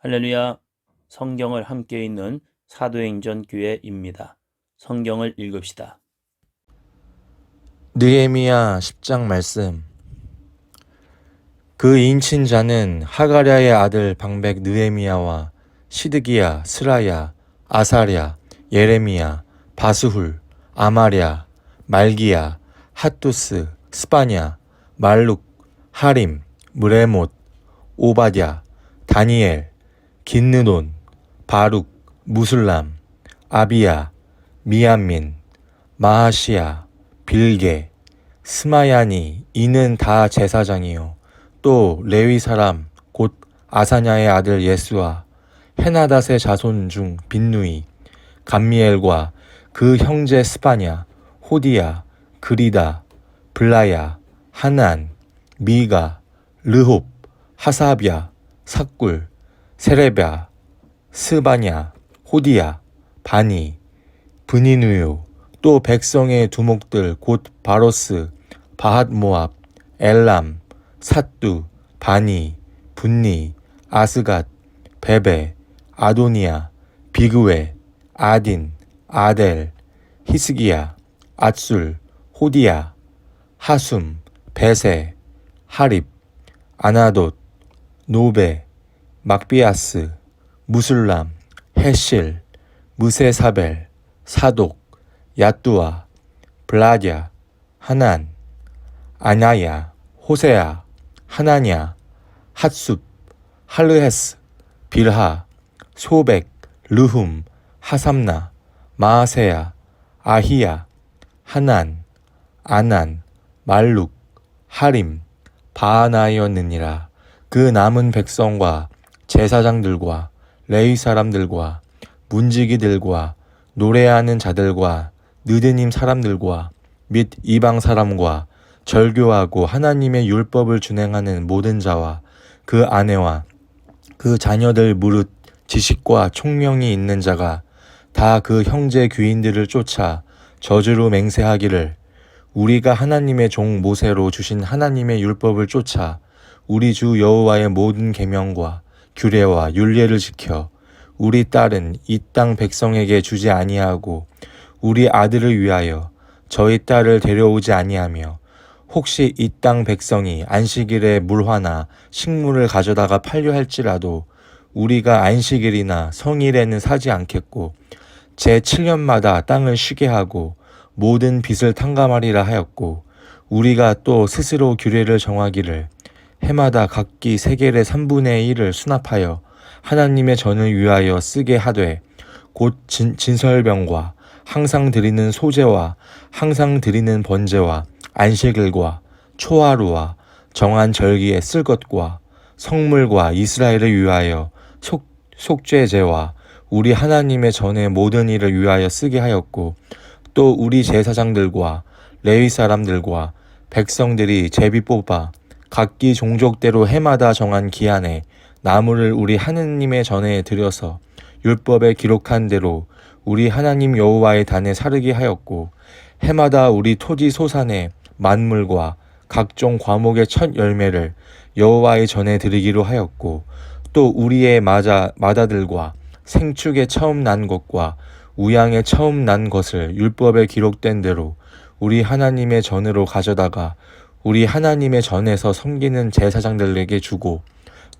할렐루야. 성경을 함께 읽는 사도행전 교회입니다. 성경을 읽읍시다. 느헤미야 10장 말씀 그 인친 자는 하가랴의 아들 방백 느헤미야와 시드기야, 스라야, 아사랴, 예레미야, 바스훌, 아마랴, 말기야, 핫두스, 스파냐, 말룩, 하림, 무레못, 오바댜, 다니엘, 긴느돈, 바룩, 무술람, 아비야, 미안민, 마하시야, 빌게, 스마야니 이는 다 제사장이요. 또 레위 사람 곧 아사냐의 아들 예수와 헤나닷의 자손 중 빈누이 감미엘과 그 형제 스파냐 호디야 그리다 블라야 하난 미가 르홉 하사비아 삭굴 세레베아 스바냐 호디야 바니 브니누요 또 백성의 두목들 곧 바로스, 바핫 모압, 엘람, 사뚜, 바니, 분니, 아스갓, 베베, 아도니아, 비그웨, 아딘, 아델, 히스기야, 앗술, 호디야, 하숨, 베세, 하립, 아나돗, 노베, 막비아스, 무술람, 헤실, 무세사벨, 사독, 야뚜아, 블라디아, 하난, 아나야, 호세야, 하나냐, 핫숲, 할르헤스, 빌하, 소백, 르훔, 하삼나, 마아세야, 아히야, 하난, 아난, 말룩, 하림, 바하나이었느니라. 그 남은 백성과 제사장들과 레위 사람들과 문지기들과 노래하는 자들과 느드님 사람들과 및 이방 사람과 절교하고 하나님의 율법을 준행하는 모든 자와 그 아내와 그 자녀들 무릇 지식과 총명이 있는 자가 다 그 형제 귀인들을 쫓아 저주로 맹세하기를 우리가 하나님의 종 모세로 주신 하나님의 율법을 쫓아 우리 주 여호와의 모든 계명과 규례와 율례를 지켜 우리 딸은 이 땅 백성에게 주지 아니하고 우리 아들을 위하여 저희 딸을 데려오지 아니하며 혹시 이 땅 백성이 안식일에 물화나 식물을 가져다가 팔려 할지라도 우리가 안식일이나 성일에는 사지 않겠고 제 7년마다 땅을 쉬게 하고 모든 빚을 탕감하리라 하였고 우리가 또 스스로 규례를 정하기를 해마다 각기 세겔의 3분의 1을 수납하여 하나님의 전을 위하여 쓰게 하되 곧 진, 진설병과 항상 드리는 소제와 항상 드리는 번제와 안식일과 초하루와 정한 절기에 쓸 것과 성물과 이스라엘을 위하여 속, 속죄제와 우리 하나님의 전의 모든 일을 위하여 쓰게 하였고 또 우리 제사장들과 레위 사람들과 백성들이 제비 뽑아 각기 종족대로 해마다 정한 기한에 나무를 우리 하느님의 전에 들여서 율법에 기록한 대로 우리 하나님 여호와의 단에 사르게 하였고 해마다 우리 토지 소산의 만물과 각종 과목의 첫 열매를 여호와의 전에 드리기로 하였고 또 우리의 마자 마다들과 생축에 처음 난 것과 우양에 처음 난 것을 율법에 기록된 대로 우리 하나님의 전으로 가져다가 우리 하나님의 전에서 섬기는 제사장들에게 주고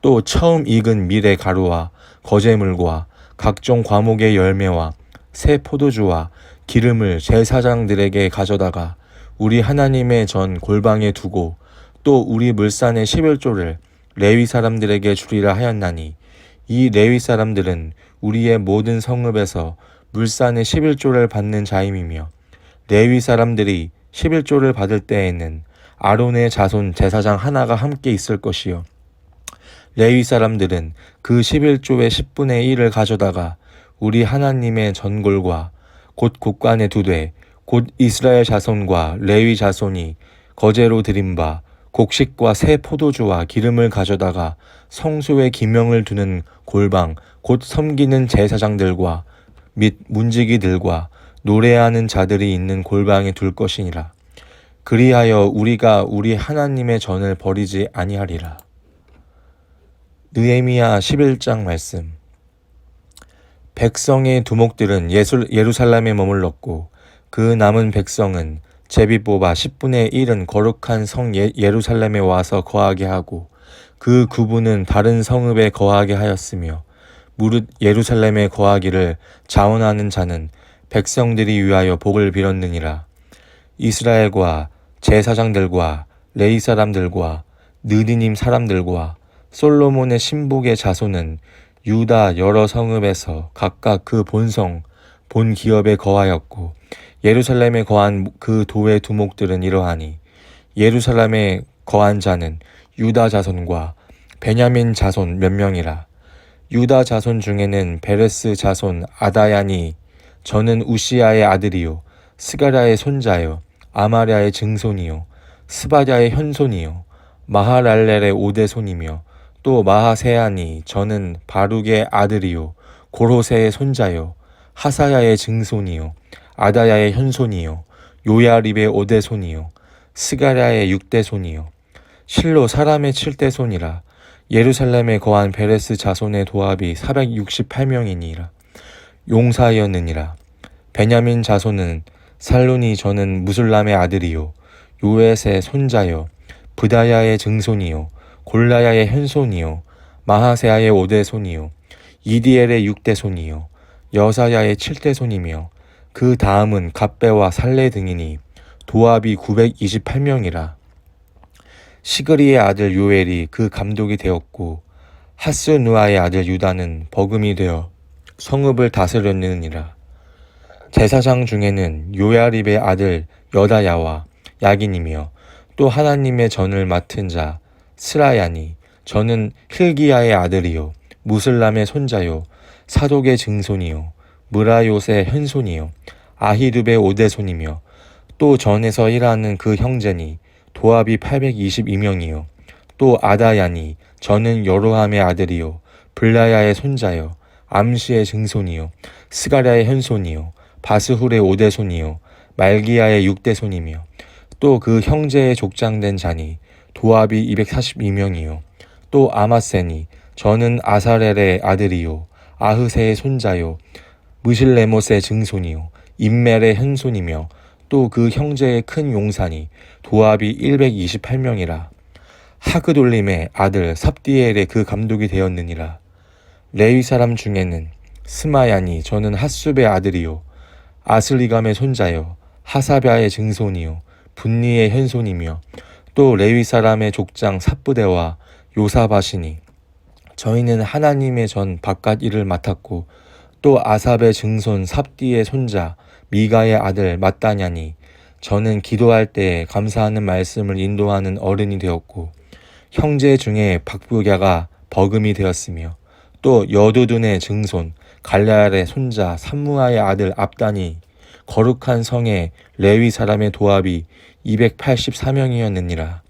또 처음 익은 밀의 가루와 거제물과 각종 과목의 열매와 새 포도주와 기름을 제사장들에게 가져다가 우리 하나님의 전 골방에 두고 또 우리 물산의 십일조를 레위 사람들에게 주리라 하였나니 이 레위 사람들은 우리의 모든 성읍에서 물산의 십일조를 받는 자임이며 레위 사람들이 십일조를 받을 때에는 아론의 자손 제사장 하나가 함께 있을 것이요 레위 사람들은 그 11조의 10분의 1을 가져다가 우리 하나님의 전골과 곧 곳간에 두되 곧 이스라엘 자손과 레위 자손이 거제로 드린 바 곡식과 새 포도주와 기름을 가져다가 성소에 기명을 두는 골방 곧 섬기는 제사장들과 및 문지기들과 노래하는 자들이 있는 골방에 둘 것이니라. 그리하여 우리가 우리 하나님의 전을 버리지 아니하리라. 느헤미야 11장 말씀. 백성의 두목들은 예술, 예루살렘에 머물렀고 그 남은 백성은 제비 뽑아 10분의 1은 거룩한 성 예, 예루살렘에 와서 거하게 하고 그 구분은 다른 성읍에 거하게 하였으며 무릇 예루살렘에 거하기를 자원하는 자는 백성들이 위하여 복을 빌었느니라. 이스라엘과 제사장들과 레이 사람들과 느디님 사람들과 솔로몬의 신복의 자손은 유다 여러 성읍에서 각각 그 본성, 본 기업에 거하였고 예루살렘에 거한 그 도의 두목들은 이러하니 예루살렘에 거한 자는 유다 자손과 베냐민 자손 몇 명이라. 유다 자손 중에는 베레스 자손 아다야니 저는 우시아의 아들이요 스가랴의 손자요 아마랴의 증손이요 스바랴의 현손이요 마하랄렐의 오대손이며 또 마하세아니 저는 바룩의 아들이요 고로세의 손자요 하사야의 증손이요 아다야의 현손이요 요야립의 오대손이요 스가랴의 육대손이요. 실로 사람의 칠대손이라 예루살렘에 거한 베레스 자손의 도합이 468명이니라. 용사였느니라. 베냐민 자손은 살룬이 저는 무술람의 아들이요. 요엣의 손자요. 부다야의 증손이요. 골라야의 현손이요. 마하세아의 오대손이요. 이디엘의 육대손이요. 여사야의 칠대손이며 그 다음은 갑배와 살레 등이니 도합이 928명이라. 시그리의 아들 요엘이 그 감독이 되었고 하스누아의 아들 유다는 버금이 되어 성읍을 다스렸느니라 제사장 중에는 요야립의 아들 여다야와 야긴이며 또 하나님의 전을 맡은 자 스라야니. 저는 힐기야의 아들이요. 무슬람의 손자요. 사독의 증손이요. 무라요의 현손이요. 아히룹의 오대손이며 또 전에서 일하는 그 형제니 도합이 822명이요. 또 아다야니. 저는 여로함의 아들이요. 블라야의 손자요. 암시의 증손이요. 스가랴의 현손이요 바스훌의 오대손이요 말기야의 육대손이며 또 그 형제의 족장된 자니 도합이 242명이요 또 아마세니 저는 아사렐의 아들이요 아흐세의 손자요 무실레못의 증손이요 임멜의 현손이며 또 그 형제의 큰 용산이 도합이 128명이라. 하그돌림의 아들 삽디엘의 그 감독이 되었느니라. 레위 사람 중에는 스마야니 저는 핫숲의 아들이요 아슬리감의 손자요 하사랴의 증손이요 분니의 현손이며 또 레위 사람의 족장 삽부대와 요사바시니 저희는 하나님의 전 바깥 일을 맡았고 또 아삽의 증손 삽디의 손자 미가의 아들 마따냐니 저는 기도할 때에 감사하는 말씀을 인도하는 어른이 되었고 형제 중에 박부갸가 버금이 되었으며 또 여두둔의 증손 갈레알의 손자 삼무아의 아들 압단이 거룩한 성의 레위 사람의 도합이 284명이었느니라.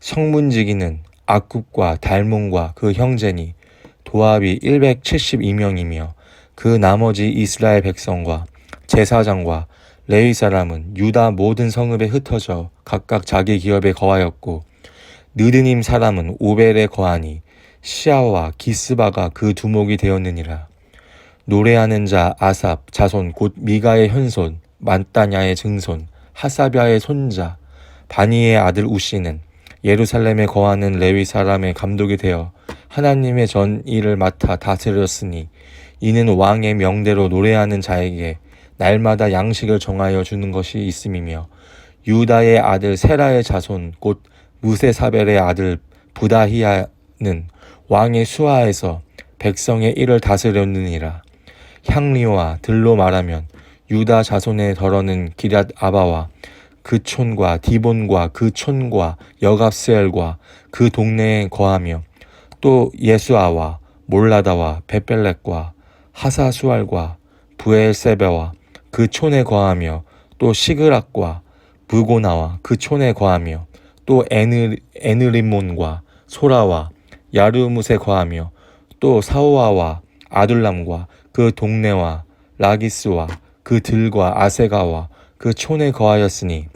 성문지기는 악굽과 달몬과 그 형제니 도합이 172명이며 그 나머지 이스라엘 백성과 제사장과 레위 사람은 유다 모든 성읍에 흩어져 각각 자기 기업에 거하였고 느드님 사람은 오벨에 거하니 시아와 기스바가 그 두목이 되었느니라. 노래하는 자 아삽 자손 곧 미가의 현손 만따냐의 증손 하사비아의 손자 바니의 아들 우시는 예루살렘에 거하는 레위 사람의 감독이 되어 하나님의 전 일을 맡아 다스렸으니 이는 왕의 명대로 노래하는 자에게 날마다 양식을 정하여 주는 것이 있음이며 유다의 아들 세라의 자손 곧 무세사벨의 아들 부다히야는 왕의 수하에서 백성의 일을 다스렸느니라 향리와 들로 말하면 유다 자손의 덜어는 기랏 아바와 그 촌과 디본과 그 촌과 여갑스엘과 그 동네에 거하며 또 예수아와 몰라다와 베벨렉과 하사수알과 부엘세베와 그 촌에 거하며 또 시그락과 부고나와 그 촌에 거하며 또 에느, 에느림몬과 소라와 야르무세 거하며 또 사오아와 아둘람과 그 동네와 라기스와 그 들과 아세가와 그 촌에 거하였으니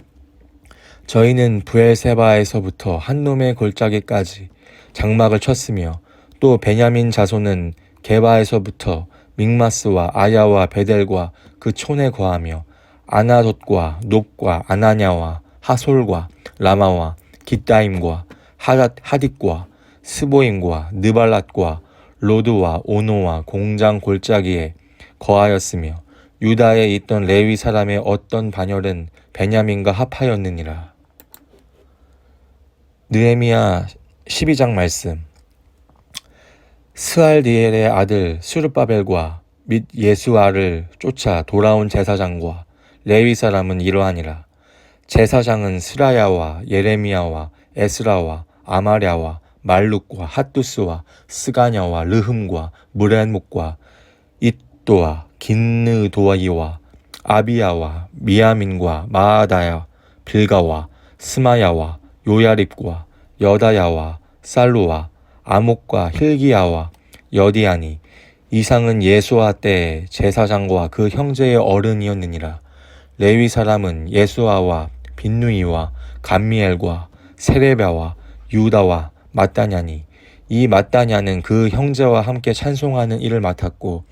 저희는 부엘세바에서부터 한 놈의 골짜기까지 장막을 쳤으며 또 베냐민 자손은 게바에서부터 믹마스와 아야와 베델과 그 촌에 거하며 아나돗과 높과 아나냐와 하솔과 라마와 기타임과 하닷 하딕과 스보임과 느발랏과 로드와 오노와 공장 골짜기에 거하였으며 유다에 있던 레위 사람의 어떤 반열은 베냐민과 합하였느니라. 느헤미야 12장 말씀 스알디엘의 아들 수르바벨과 및 예수아를 쫓아 돌아온 제사장과 레위 사람은 이러하니라. 제사장은 스라야와 예레미야와 에스라와 아마랴와 말룩과 핫두스와 스가냐와 르흠과 무렌목과 잇도와 긴느도이와 아비야와 미야민과 마아다야 빌가와 스마야와 요야립과 여다야와 살루와 아목과 힐기야와 여디아니 이상은 예수아 때의 제사장과 그 형제의 어른이었느니라. 레위 사람은 예수아와 빈누이와 감미엘과 세레베와 유다와 마따냐니. 이 마따냐는 그 형제와 함께 찬송하는 일을 맡았고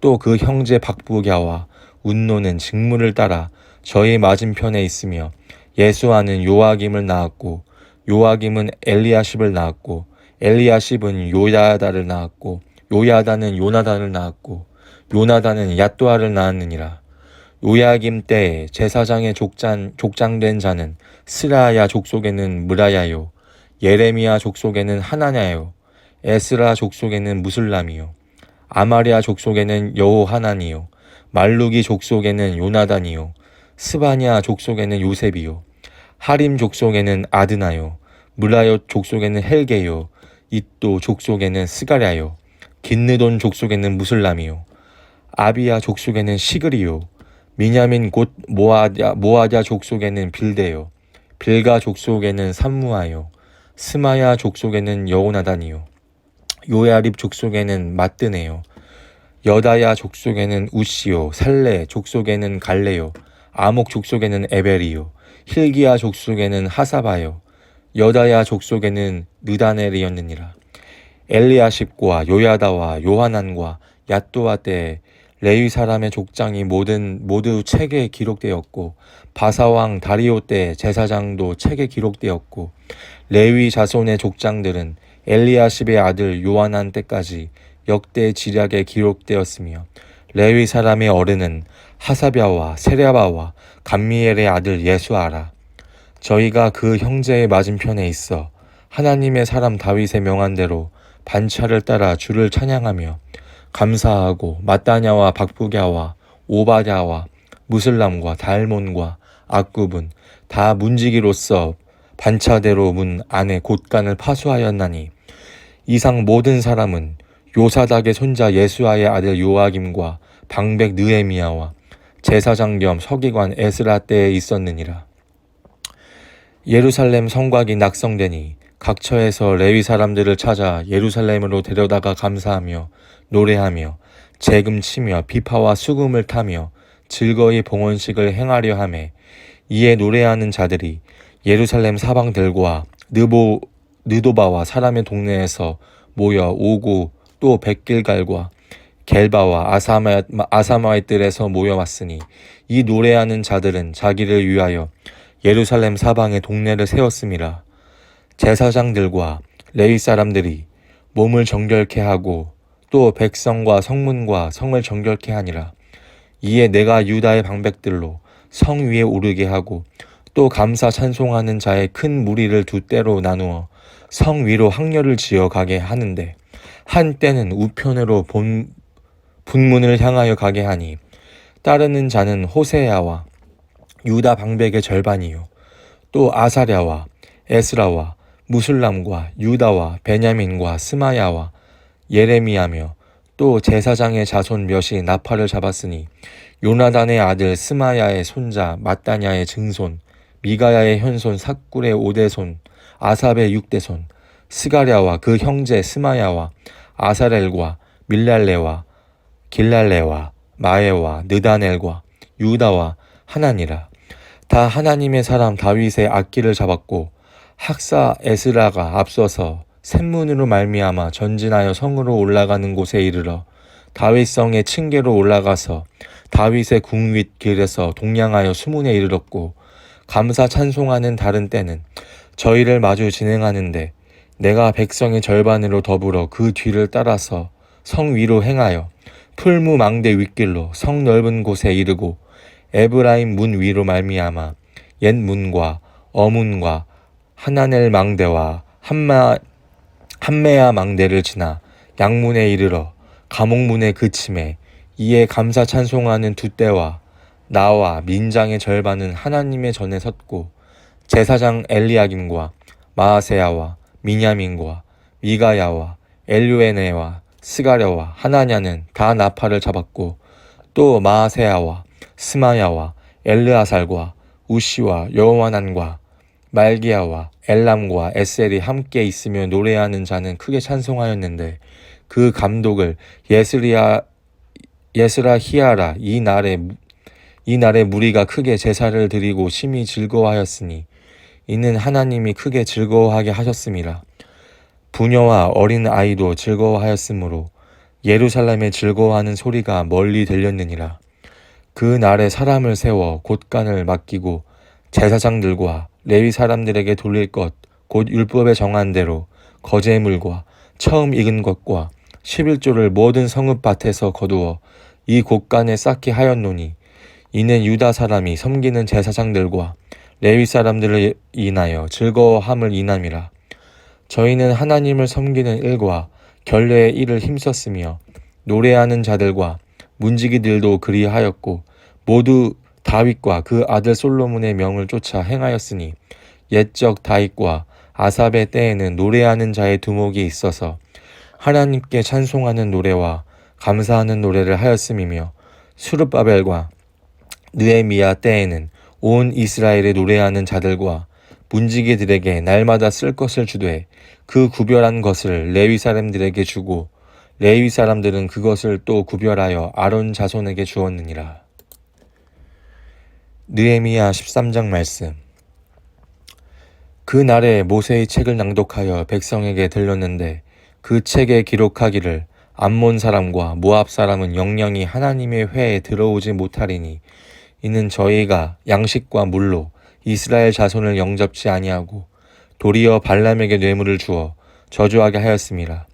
또 그 형제 박부갸와 운노는 직무를 따라 저희 맞은편에 있으며 예수아는 요아김을 낳았고 요아김은 엘리야십을 낳았고 엘리야십은 요야다를 낳았고 요야다는 요나단을 낳았고 요나단은 얏도아를 낳았느니라. 요야김 때에 제사장의 족장, 족장된 자는 스라야 족속에는 무라야요 예레미야 족속에는 하나냐요? 에스라 족속에는 무슬람이요? 아마리아 족속에는 여호하나니요? 말루기 족속에는 요나단이요? 스바냐 족속에는 요셉이요? 하림 족속에는 아드나요? 물라요 족속에는 헬게요? 잇도 족속에는 스가랴요? 긴느돈 족속에는 무슬람이요? 아비야 족속에는 시그리요? 미냐민 곧 모아냐 모아냐 족속에는 빌데요? 빌가 족속에는 삼무아요 스마야 족속에는 여호나단이요. 요야립 족속에는 마뜨네요. 여다야 족속에는 우시요. 살레 족속에는 갈레요. 아목 족속에는 에벨이요. 힐기야 족속에는 하사바요. 여다야 족속에는 느다넬이었느니라. 엘리야십과 요야다와 요하난과 얏도아 때에 레위 사람의 족장이 모든 모두 책에 기록되었고 바사왕 다리오 때 제사장도 책에 기록되었고 레위 자손의 족장들은 엘리야십의 아들 요하난 때까지 역대 지략에 기록되었으며 레위 사람의 어른은 하사랴와 세랴바와 감미엘의 아들 예수아라. 저희가 그 형제의 맞은편에 있어 하나님의 사람 다윗의 명한 대로 반차를 따라 주를 찬양하며 감사하고 마따냐와 박부갸와 오바랴와 무슬람과 달몬과 악굽은 다 문지기로서 반차대로 문 안에 곳간을 파수하였나니 이상 모든 사람은 요사닥의 손자 예수아의 아들 요아김과 방백 느에미야와 제사장 겸 서기관 에스라 때에 있었느니라. 예루살렘 성곽이 낙성되니 각처에서 레위 사람들을 찾아 예루살렘으로 데려다가 감사하며 노래하며 재금 치며 비파와 수금을 타며 즐거이 봉헌식을 행하려 하매 이에 노래하는 자들이 예루살렘 사방들과 느보 느도바와 사람의 동네에서 모여 오고 또 백길갈과 겔바와 아사마, 아사마이들에서 모여왔으니 이 노래하는 자들은 자기를 위하여 예루살렘 사방에 동네를 세웠음이라 제사장들과 레위 사람들이 몸을 정결케 하고 또 백성과 성문과 성을 정결케 하니라. 이에 내가 유다의 방백들로 성 위에 오르게 하고 또 감사 찬송하는 자의 큰 무리를 두 때로 나누어 성 위로 항렬을 지어 가게 하는데 한 때는 우편으로 본 분문을 향하여 가게 하니 따르는 자는 호세야와 유다 방백의 절반이요. 또 아사랴와 에스라와 무슬람과 유다와 베냐민과 스마야와 예레미야며 또 제사장의 자손 몇이 나팔을 잡았으니 요나단의 아들 스마야의 손자 마따냐의 증손 미가야의 현손 삭굴의 오대손 아삽의 육대손 스가랴와 그 형제 스마야와 아사렐과 밀랄레와 길랄레와 마에와 느다넬과 유다와 하나니라. 다 하나님의 사람 다윗의 악기를 잡았고 학사 에스라가 앞서서 샘문으로 말미암아 전진하여 성으로 올라가는 곳에 이르러 다윗성의 층계로 올라가서 다윗의 궁윗 길에서 동량하여 수문에 이르렀고 감사 찬송하는 다른 때는 저희를 마주 진행하는데 내가 백성의 절반으로 더불어 그 뒤를 따라서 성 위로 행하여 풀무 망대 윗길로 성 넓은 곳에 이르고 에브라임 문 위로 말미암아 옛 문과 어문과 하나넬 망대와 한마 한메아 망대를 지나 양문에 이르러 감옥문에 그침에 이에 감사 찬송하는 두 때와 나와 민장의 절반은 하나님의 전에 섰고 제사장 엘리야김과 마아세야와 미냐민과 미가야와 엘류에네와 스가랴와 하나냐는 다 나팔을 잡았고 또 마아세야와 스마야와 엘르아살과 우시와 여호와난과 말기야와 엘람과 에셀이 함께 있으며 노래하는 자는 크게 찬송하였는데 그 감독을 예스리야 예스라 히야라 이 날에 이 날에 무리가 크게 제사를 드리고 심히 즐거워하였으니 이는 하나님이 크게 즐거워하게 하셨음이라 부녀와 어린 아이도 즐거워하였으므로 예루살렘에 즐거워하는 소리가 멀리 들렸느니라. 그 날에 사람을 세워 곳간을 맡기고 제사장들과 레위 사람들에게 돌릴 것 곧 율법에 정한 대로 거제물과 처음 익은 것과 11조를 모든 성읍 밭에서 거두어 이 곳간에 쌓게 하였노니 이는 유다 사람이 섬기는 제사장들과 레위 사람들을 인하여 즐거워함을 인함이라. 저희는 하나님을 섬기는 일과 결례의 일을 힘썼으며 노래하는 자들과 문지기들도 그리하였고 모두 다윗과 그 아들 솔로몬의 명을 쫓아 행하였으니 옛적 다윗과 아삽의 때에는 노래하는 자의 두목이 있어서 하나님께 찬송하는 노래와 감사하는 노래를 하였음이며 수르바벨과 느에미야 때에는 온 이스라엘에 노래하는 자들과 문지기들에게 날마다 쓸 것을 주되 그 구별한 것을 레위 사람들에게 주고 레위 사람들은 그것을 또 구별하여 아론 자손에게 주었느니라. 느에미야 13장 말씀 그 날에 모세의 책을 낭독하여 백성에게 들렸는데 그 책에 기록하기를 암몬 사람과 모압 사람은 영영이 하나님의 회에 들어오지 못하리니 이는 저희가 양식과 물로 이스라엘 자손을 영접지 아니하고 도리어 발람에게 뇌물을 주어 저주하게 하였음이라.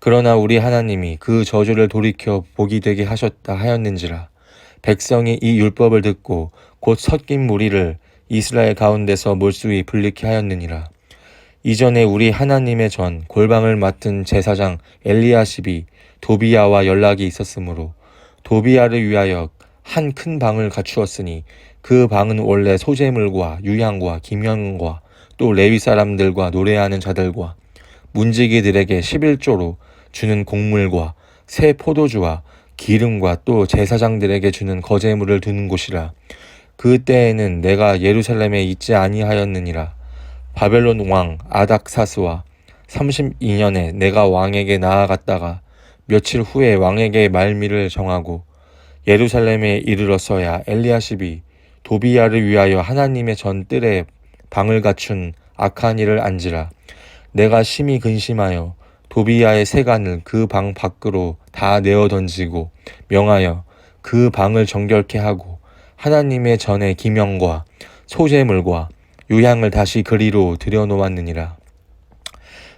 그러나 우리 하나님이 그 저주를 돌이켜 복이 되게 하셨다 하였는지라. 백성이 이 율법을 듣고 곧 섞인 무리를 이스라엘 가운데서 몰수히 불리게 하였느니라. 이전에 우리 하나님의 전 골방을 맡은 제사장 엘리야십이 도비야와 연락이 있었으므로 도비야를 위하여 한 큰 방을 갖추었으니 그 방은 원래 소재물과 유향과 김연과 또 레위 사람들과 노래하는 자들과 문지기들에게 11조로 주는 곡물과 새 포도주와 기름과 또 제사장들에게 주는 거제물을 두는 곳이라. 그 때에는 내가 예루살렘에 있지 아니하였느니라. 바벨론 왕 아닥사스와 32년에 내가 왕에게 나아갔다가 며칠 후에 왕에게 말미를 정하고 예루살렘에 이르렀어야 엘리야십이 도비야를 위하여 하나님의 전 뜰에 방을 갖춘 일을 안지라. 내가 심히 근심하여 도비야의 세간을 그 방 밖으로 다 내어 던지고 명하여 그 방을 정결케 하고 하나님의 전에 기명과 소재물과 유향을 다시 그리로 들여놓았느니라.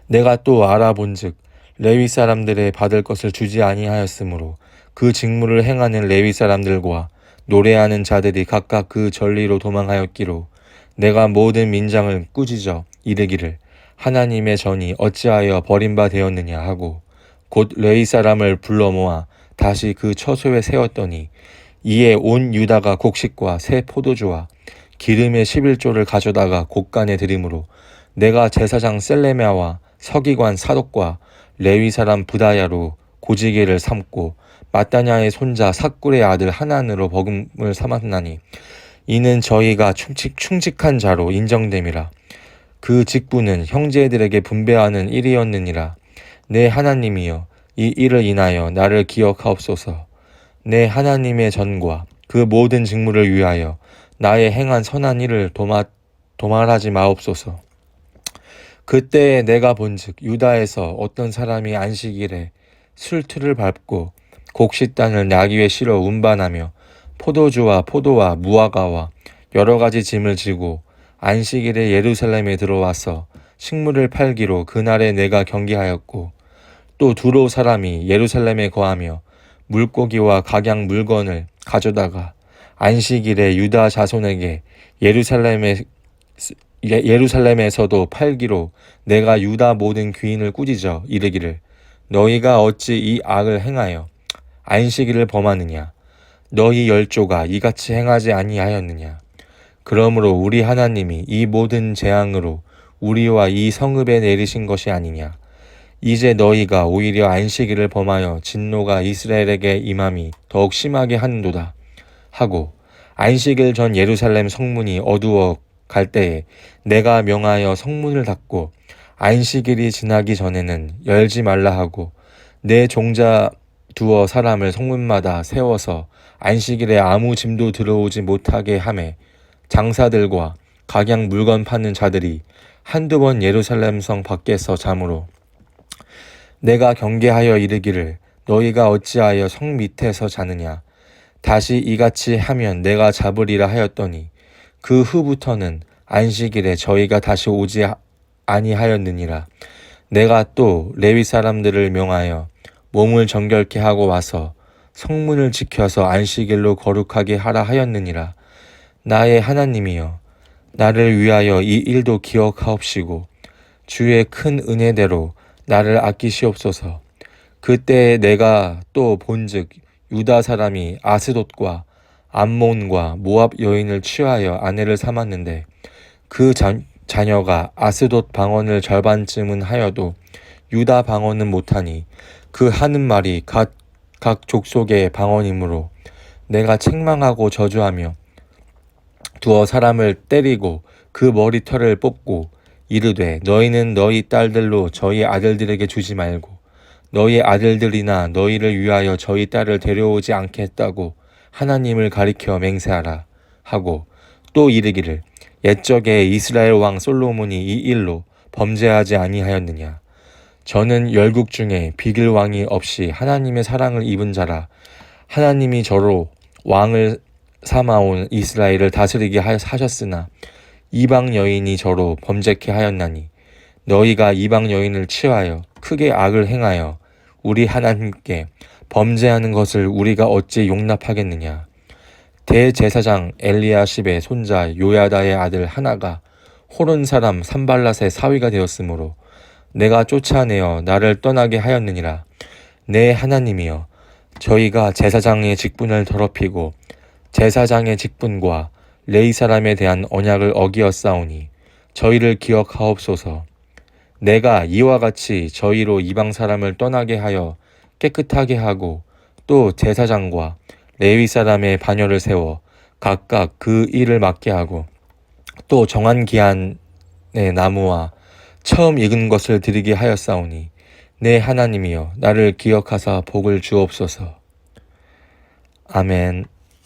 내가 또 알아본즉 레위 사람들의 받을 것을 주지 아니하였으므로 그 직무를 행하는 레위 사람들과 노래하는 자들이 각각 그 전리로 도망하였기로 내가 모든 민장을 꾸짖어 이르기를 하나님의 전이 어찌하여 버림바 되었느냐 하고 곧 레위 사람을 불러 모아 다시 그 처소에 세웠더니 이에 온 유다가 곡식과 새 포도주와 기름의 11조를 가져다가 곳간에 드림으로 내가 제사장 셀레메아와 서기관 사독과 레위 사람 부다야로 고지게를 삼고 마따냐의 손자 사꿀의 아들 하난으로 버금을 삼았나니 이는 저희가 충직, 충직한 자로 인정됨이라 그 직분은 형제들에게 분배하는 일이었느니라. 내 하나님이여 이 일을 인하여 나를 기억하옵소서. 내 하나님의 전과 그 모든 직무를 위하여 나의 행한 선한 일을 도마, 도말하지 마옵소서. 그때에 내가 본즉 유다에서 어떤 사람이 안식일에 술틀을 밟고 곡식단을 나귀 위에 실어 운반하며 포도주와 포도와 무화과와 여러 가지 짐을 지고 안식일에 예루살렘에 들어와서 식물을 팔기로 그날에 내가 경계하였고 또 두로 사람이 예루살렘에 거하며 물고기와 각양 물건을 가져다가 안식일에 유다 자손에게 예루살렘에 예- 예루살렘에서도 팔기로 내가 유다 모든 귀인을 꾸짖어 이르기를 너희가 어찌 이 악을 행하여 안식일을 범하느냐? 너희 열조가 이같이 행하지 아니하였느냐 그러므로 우리 하나님이 이 모든 재앙으로 우리와 이 성읍에 내리신 것이 아니냐. 이제 너희가 오히려 안식일을 범하여 진노가 이스라엘에게 임함이 더욱 심하게 하는도다. 하고 안식일 전 예루살렘 성문이 어두워 갈 때에 내가 명하여 성문을 닫고 안식일이 지나기 전에는 열지 말라 하고 내 종자 두어 사람을 성문마다 세워서 안식일에 아무 짐도 들어오지 못하게 하매 장사들과 각양 물건 파는 자들이 한두 번 예루살렘 성 밖에서 잠으로 내가 경계하여 이르기를 너희가 어찌하여 성 밑에서 자느냐? 다시 이같이 하면 내가 잡으리라 하였더니 그 후부터는 안식일에 저희가 다시 오지 아- 아니하였느니라. 내가 또 레위 사람들을 명하여 몸을 정결케 하고 와서 성문을 지켜서 안식일로 거룩하게 하라 하였느니라 나의 하나님이여 나를 위하여 이 일도 기억하옵시고 주의 큰 은혜대로 나를 아끼시옵소서. 그때에 내가 또 본즉 유다 사람이 아스돗과 암몬과 모압 여인을 취하여 아내를 삼았는데 그 자, 자녀가 아스돗 방언을 절반쯤은 하여도 유다 방언은 못하니 그 하는 말이 각, 각 족속의 방언이므로 내가 책망하고 저주하며 두어 사람을 때리고 그 머리털을 뽑고 이르되 너희는 너희 딸들로 저희 아들들에게 주지 말고 너희 아들들이나 너희를 위하여 저희 딸을 데려오지 않겠다고 하나님을 가리켜 맹세하라. 하고 또 이르기를 옛적에 이스라엘 왕 솔로몬이 이 일로 범죄하지 아니하였느냐? 저는 열국 중에 비길 왕이 없이 하나님의 사랑을 입은 자라. 하나님이 저로 왕을 삼아온 이스라엘을 다스리게 하- 하셨으나 이방 여인이 저로 범죄케 하였나니 너희가 이방 여인을 취하여 크게 악을 행하여 우리 하나님께 범죄하는 것을 우리가 어찌 용납하겠느냐? 대제사장 엘리야십의 손자 요야다의 아들 하나가 호른 사람 산발랏의 사위가 되었으므로 내가 쫓아내어 나를 떠나게 하였느니라. 내 하나님이여 저희가 제사장의 직분을 더럽히고 제사장의 직분과 레이 사람에 대한 언약을 어기었사오니 저희를 기억하옵소서. 내가 이와 같이 저희로 이방 사람을 떠나게 하여 깨끗하게 하고 또 제사장과 레위 사람의 반열을 세워 각각 그 일을 맡게 하고 또 정한 기한의 나무와 처음 익은 것을 드리게 하였사오니 내 하나님이여 나를 기억하사 복을 주옵소서. 아멘.